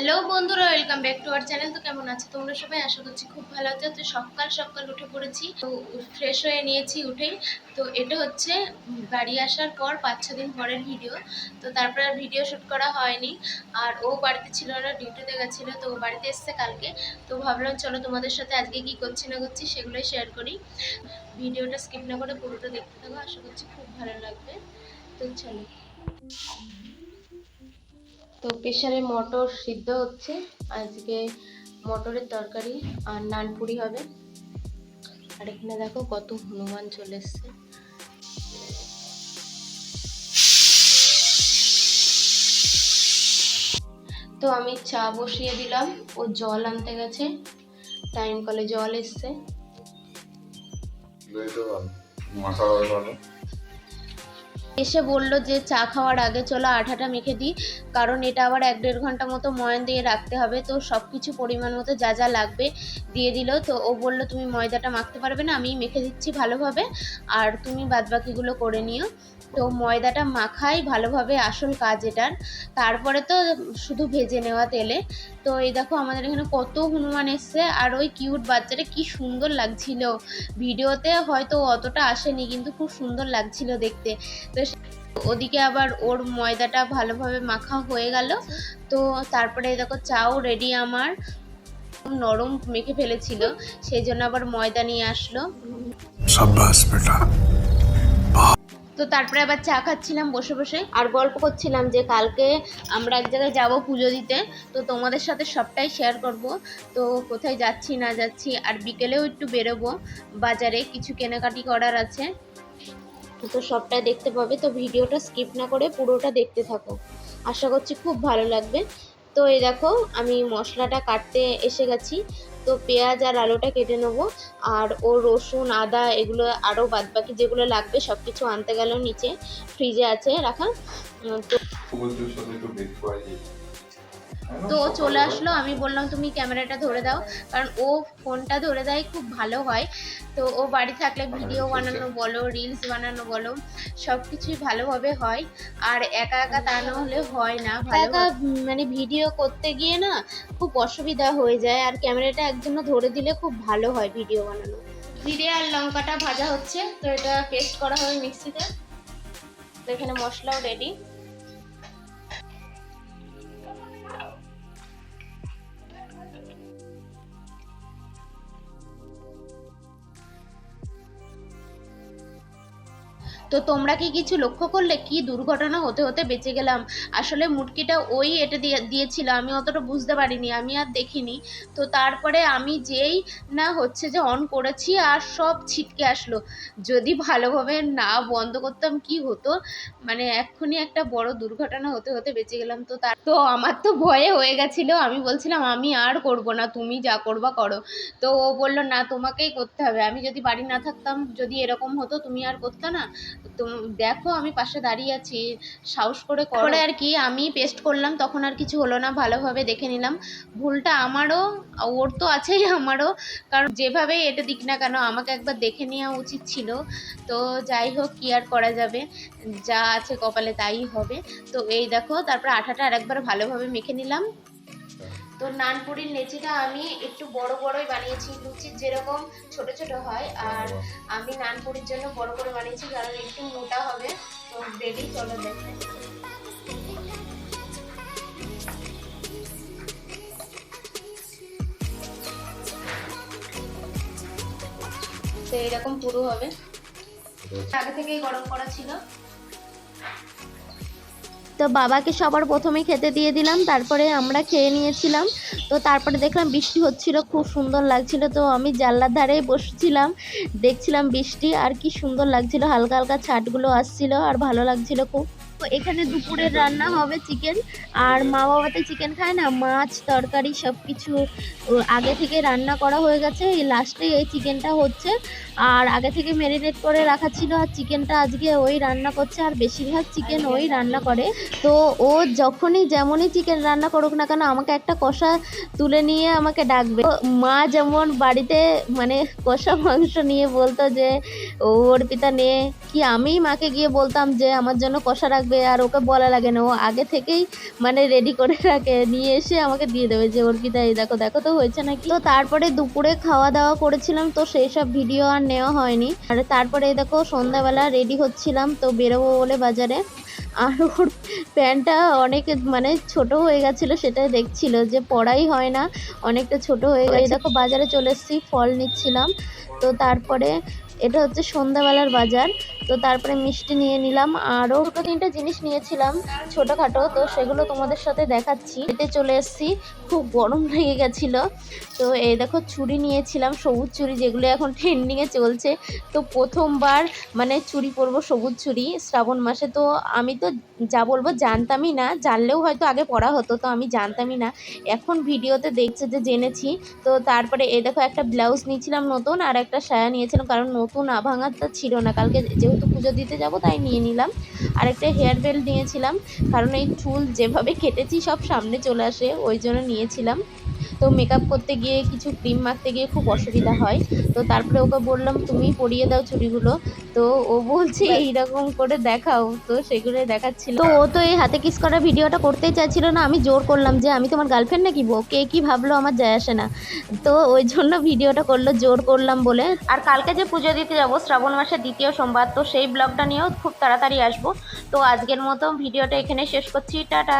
Hello বন্ধুরা, welcome back to our channel. তো কেমন আছো? তোমরা সবাই? আশা করছি খুব ভালো আছো। তো সকাল সকাল উঠে পড়েছি, তো ফ্রেশ হয়ে নিয়েছি উঠেই তো এটা হচ্ছে বাড়ি আসার পর পাঁচ ছ দিন পরের ভিডিও তো তারপরে আর ভিডিও শ্যুট করা হয়নি। আর ও বাড়িতে ছিল না, ডিউটিতে গেছিল, তো ও বাড়িতে এসছে কালকে। তো ভাবলাম, চলো তোমাদের সাথে আজকে কি করছি না করছি সেগুলোই শেয়ার করি। ভিডিওটা স্কিপ না করে পুরোটা দেখতে থাকো। আশা করছি খুব ভালো লাগবে। তো চলো। তো প্রেশারে মটর সিদ্ধ হচ্ছে। আজকে মটরের তরকারি আর নানপুরি হবে। আর এখানে দেখো কত হনুমান চলে এসছে। তো আমি চা বসিয়ে দিলাম। ও জল আনতে গেছে। টাইম কলে জল এসছে। এসে বলল যে, চা খাওয়ার আগে চলো আঠাটা মেখে দিই। কারণ এটা আবার এক দেড় ঘণ্টা মতো ময়ন দিয়ে রাখতে হবে। তো সব কিছু পরিমাণ মতো যা যা লাগবে দিয়ে দিল। তো ও বলল, তুমি ময়দাটা মাখতে পারবে না আমি মেখে দিচ্ছি ভালোভাবে। আর তুমি বাদবাকিগুলো করে নিও। তো ময়দাটা মাখাই ভালোভাবে আসল কাজ এটার তারপরে তো শুধু ভেজে নেওয়া তেলে। তো এই দেখো আমাদের এখানে কত হনুমান এসছে। আর ওই কিউট বাচ্চাটা কি সুন্দর লাগছিল। ভিডিওতে হয়তো অতটা আসেনি, কিন্তু খুব সুন্দর লাগছিল দেখতে। তো ওদিকে আবার ওর ময়দাটা ভালোভাবে মাখা হয়ে গেল। তো তারপরে দেখো চাও রেডি আমার। নরম মেখে ফেলেছিল, সেই জন্য আবার ময়দা নিয়ে আসলো। সাব্বাস বেটা। তো তারপরে আবার চা খাচ্ছিলাম বসে বসে। আর গল্প করছিলাম যে কালকে আমরা এক জায়গায় যাব পুজো দিতে। তো তোমাদের সাথে সবটাই শেয়ার করব। তো কোথায় যাচ্ছি, না যাচ্ছি, আর বিকেলেও একটু বেরোবো। বাজারে কিছু কেনাকাটি করার আছে। তো সবটাই দেখতে পাবে। তো ভিডিওটা স্কিপ না করে পুরোটা দেখতে থাকো। আশা করছি খুব ভালো লাগবে। তো এই দেখো, আমি মশলাটা কাটতে এসে গেছি। তো পেঁয়াজ আর আলুটা কেটে নেব। আর ও রসুন, আদা, এগুলো আরও বাদ বাকি যেগুলো লাগবে সব কিছু আনতে গেল নিচে ফ্রিজে আছে রাখা। তো তো চলে আসলো আমি বললাম তুমি ক্যামেরাটা ধরে দাও। কারণ ও ফোনটা ধরে দেয় খুব ভালো হয়। তো ও বাড়ি থাকলে ভিডিও বানানো বলো রিলস বানানো বলো সব কিছুই ভালোভাবে হয়। আর একা একা তা না হলে হয় না একা মানে ভিডিও করতে গিয়ে না খুব অসুবিধা হয়ে যায় আর ক্যামেরাটা একজন ধরে দিলে খুব ভালো হয় ভিডিও বানানো। জিরে আর লঙ্কাটা ভাজা হচ্ছে তো এটা পেস্ট করা হবে মিক্সিতে। তো এখানে মশলাও রেডি তো তোমরা কি কিছু লক্ষ্য করলে? কি দুর্ঘটনা হতে হতে বেঁচে গেলাম? আসলে মুটকিটা ওই এটা দিয়ে, দিয়েছিল, আমি অতটা বুঝতে পারিনি, আমি আর দেখিনি। তো তারপরে আমি যেই না হচ্ছে যে অন করেছি আর সব ছিটকে আসলো। যদি ভালোভাবে না বন্ধ করতাম কি হতো? মানে এক্ষুনি একটা বড় দুর্ঘটনা হতে হতে বেঁচে গেলাম তো তার, তো আমার তো ভয়ে হয়ে গেছিল। আমি বলছিলাম, আমি আর করব না, তুমি যা করবা করো। তো ও বলল, না, তোমাকেই করতে হবে। আমি যদি বাড়ি না থাকতাম, যদি এরকম হতো, তুমি আর করতে না। তো দেখো আমি পাশে দাঁড়িয়ে আছি, সাহস করে করে। আর কি, আমি পেস্ট করলাম, তখন আর কিছু হলো না, ভালোভাবে দেখে নিলাম। ভুলটা আমারও, ওর তো আছেই আমারও, কারণ যেভাবে এটা দিক না কেন, আমাকে একবার দেখে নেওয়া উচিত ছিল। তো যাই হোক, কি আর করা যাবে? যা আছে কপালে তাই হবে। তো এই দেখো, তারপর আঠাটা আরেকবার ভালোভাবে মেখে নিলাম। তো নানপুরির লেচিটা আমি একটু বড় বড়ই বানিয়েছি লুচির যেরকম ছোট ছোট হয় আর আমি নানপুরির জন্য বড় করে বানিয়েছি কারণ একটু মোটা হবে তো রেডি চলো দেখে তো এরকম পুরো হবে। আগে থেকেই গরম করা ছিল। তো বাবাকে সবার প্রথমে খেতে দিয়ে দিলাম, তারপরে আমরা খেয়ে নিয়েছিলাম। তো তারপরে দেখলাম বৃষ্টি হচ্ছিল, খুব সুন্দর লাগছিল, তো আমি জানলার ধারে বসেছিলাম, দেখছিলাম বৃষ্টি, আর কি সুন্দর লাগছিল, হালকা হালকা ছাটগুলো আসছিল, আর ভালো লাগছিল খুব। তো এখানে দুপুরের রান্না হবে চিকেন। আর মা বাবাতে চিকেন খায় না, মাছ, তরকারি সব কিছু আগে থেকে রান্না করা হয়ে গেছে। এই লাস্টে এই চিকেনটা হচ্ছে। আর আগে থেকে ম্যারিনেট করে রাখা ছিল, আর চিকেনটা আজকে ওই রান্না করছে। আর বেশিরভাগ চিকেন ওই রান্না করে। তো ও যখনই যেমনই চিকেন রান্না করুক না কেন, আমাকে একটা কষা তুলে নিয়ে আমাকে ডাকবে। মা যেমন বাড়িতে মানে কষা মাংস নিয়ে বলতো যে, ও অর্পিতা নে। কি আমি মাকে গিয়ে বলতাম যে, আমার জন্য কষা রাখবে? লাগবে আর ওকে বলা লাগে না। ও আগে থেকেই মানে রেডি করে রাখে। নিয়ে এসে আমাকে দিয়ে দেবে যে, অর্পিতা, এই দেখো দেখো তো হয়েছে নাকি? তো তারপরে দুপুরে খাওয়া দাওয়া করেছিলাম, তো সেই সব ভিডিও আর নেওয়া হয়নি। আর তারপরে দেখো, সন্ধ্যাবেলা রেডি হচ্ছিলাম, তো বেরোবো বলে বাজারে। আর ওর প্যান্টটা অনেক মানে ছোট হয়ে গেছিল, সেটাই দেখছিল যে পড়াই হয় না, অনেকটা ছোট হয়ে গেছে। দেখো, বাজারে চলে এসেছি, ফল নিচ্ছিলাম। তো তারপরে এটা হচ্ছে সন্ধ্যাবেলার বাজার। তো তারপরে মিষ্টি নিয়ে নিলাম। আরও দুটো তিনটে জিনিস নিয়েছিলাম ছোটোখাটো। তো সেগুলো তোমাদের সাথে দেখাচ্ছি। এতে চলে এসেছি। খুব গরম লেগে গেছিল। তো এই দেখো চুড়ি নিয়েছিলাম, সবুজ চুড়ি যেগুলো এখন ট্রেন্ডিংয়ে চলছে। তো প্রথমবার মানে চুড়ি পরবো সবুজ চুড়ি শ্রাবণ মাসে। তো আমি তো যা বলব জানতামই না। জানলেও হয়তো আগে পড়া হতো, তো আমি জানতামই না। এখন ভিডিওতে দেখছে যে জেনেছি। তো তারপরে এই দেখো, একটা ব্লাউজ নিয়েছিলাম নতুন আর একটা সায়া নিয়েছিলাম, কারণ আভাঙাটা ছিল না। কালকে যেহেতু পুজো দিতে যাব, তাই নিয়ে নিলাম। আর একটা হেয়ার বেল্ট নিয়েছিলাম, কারণ এই চুল যেভাবে কেটেছি সব সামনে চলে আসে, ওই জন্য নিয়েছিলাম। তো মেকআপ করতে গিয়ে কিছু ক্রিম মাখতে গিয়ে খুব অসুবিধা হয়। তো তারপরে ওকে বললাম তুমি পরিয়ে দাও চুড়িগুলো। তো ও বলছে এইরকম করে দেখাও। তো সেগুলো দেখাচ্ছিল। তো ও তো এই হাতে কিস করা ভিডিওটা করতেই চাইছিল না। আমি জোর করলাম যে আমি তোমার গার্লফ্রেন্ড নাকি বউ? কে কি ভাবলো আমার যায় আসে না। তো ওই জন্য ভিডিওটা করল জোর করলাম বলে। আর কালকে যে পুজো দিতে যাব শ্রাবণ মাসের দ্বিতীয় সোমবার তো সেই ব্লগটা নিয়েও খুব তাড়াতাড়ি আসব। তো আজকের মতো ভিডিওটা এখানে শেষ করছি। টাটা।